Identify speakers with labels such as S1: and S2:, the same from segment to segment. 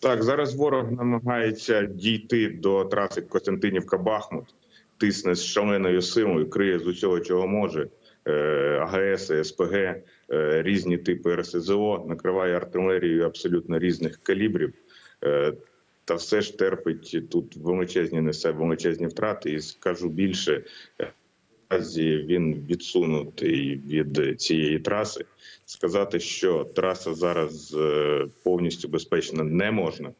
S1: Так, зараз ворог намагається дійти до траси Костянтинівка-Бахмут, тисне з шаленою силою, криє з усього, чого може. Е, АГС, СПГ, е, різні типи РСЗО, накриває артилерією абсолютно різних калібрів. Е, Та все ж терпить тут величезні несе величезні втрати. І скажу більше, наразі він відсунутий від цієї траси. Сказати, що траса зараз е, повністю безпечна не можна,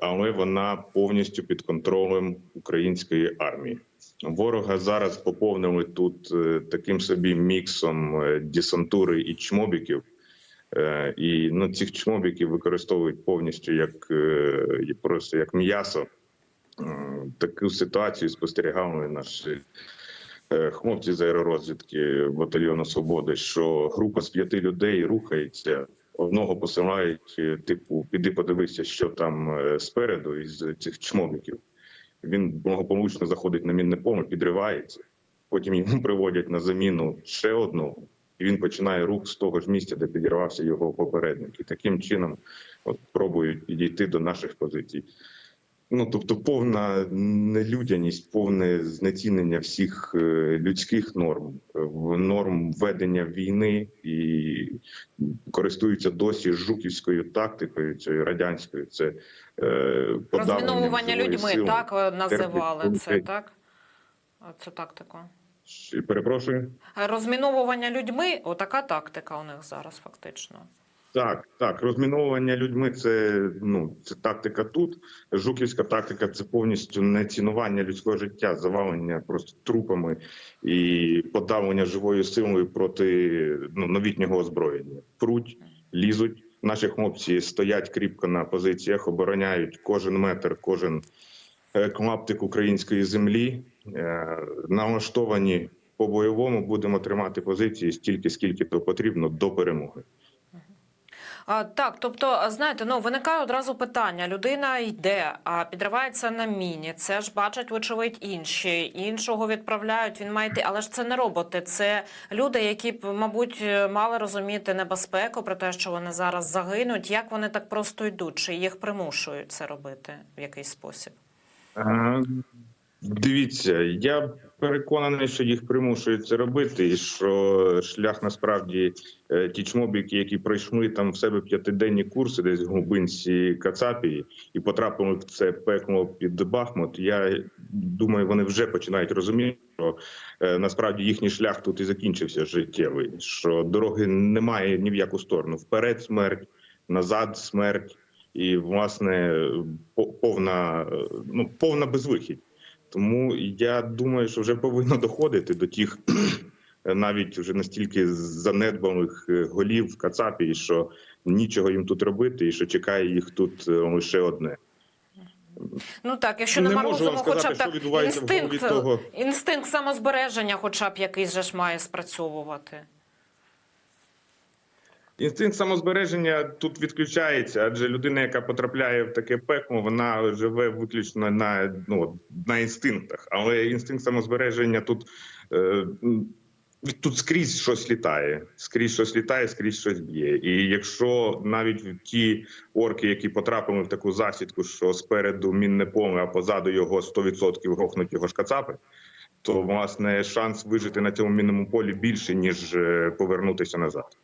S1: але вона повністю під контролем української армії. Ворога зараз поповнили тут е, таким собі міксом е, десантури і чмобіків. І ну, цих чмобіків використовують повністю як просто як м'ясо. Таку ситуацію спостерігали наші хлопці з аеророзвідки батальйону Свободи, що група з п'яти людей рухається. Одного посилають, е, типу, піди подивися, що там е, спереду із цих чмобіків. Він благополучно заходить на мінне поле, підривається. Потім йому приводять на заміну ще одного, і він починає рух з того ж місця, де підірвався його попередник. І таким чином от, пробують підійти до наших позицій. Ну тобто, повна нелюдяність, повне знецінення всіх е, людських норм, е, норм ведення війни і користуються досі жуківською тактикою, цією радянською. Це е,
S2: Розміновування людьми,
S1: сили.
S2: так е, називали
S1: терпить
S2: це, так? Цю тактику.
S1: Перепрошую.
S2: Розміновування людьми отака тактика у них зараз фактично.
S1: Так, так, розміновування людьми це ну це тактика тут. Жуківська тактика це повністю не цінування людського життя, завалення просто трупами і подавлення живою силою проти ну, новітнього озброєння. Пруть, лізуть. Наші хлопці стоять кріпко на позиціях, обороняють кожен метр, кожен е, клаптик української землі. Е, Налаштовані по бойовому будемо тримати позиції стільки, скільки то потрібно до перемоги.
S2: Так, тобто, знаєте, ну виникає одразу питання: людина йде, а підривається на міні. Це ж бачать, вочевидь, інші. Іншого відправляють. Він має йти, але ж це не роботи. Це люди, які б, мабуть, мали розуміти небезпеку про те, що вони зараз загинуть. Як вони так просто йдуть? Чи їх примушують це робити в якийсь спосіб?
S1: Е, Дивіться, я переконаний, що їх примушують це робити, і що шлях насправді е, ті чмобіки, які пройшли там в себе п'ятиденні курси, десь в глибинці Кацапії, і потрапили в це пекло під Бахмут. Я думаю, вони вже починають розуміти, що е, насправді їхній шлях тут і закінчився життєвий. Що дороги немає ні в яку сторону. Вперед смерть, назад смерть, і власне по- повна, е, ну повна безвихідь. Тому я думаю, що вже повинно доходити до тих навіть вже настільки занедбаних е, голів в Кацапі, що нічого їм тут робити, і що чекає їх тут лише одне.
S2: Ну так, якщо
S1: Не
S2: не,
S1: можу вам
S2: хоча
S1: сказати,
S2: б так інстинкт,
S1: того.
S2: інстинкт самозбереження, хоча б якийсь же ж має спрацьовувати.
S1: Інстинкт самозбереження тут відключається, адже людина, яка потрапляє в таке пекло, вона живе виключно на ну на інстинктах. Але інстинкт самозбереження тут. Е, Тут скрізь щось літає, скрізь щось літає, скрізь щось б'є. І якщо навіть ті орки, які потрапили в таку засідку, що спереду мінне поле, а позаду його 100% грохнуть його ж кацапи, то власне шанс вижити на цьому мінному полі більше ніж е, повернутися назад.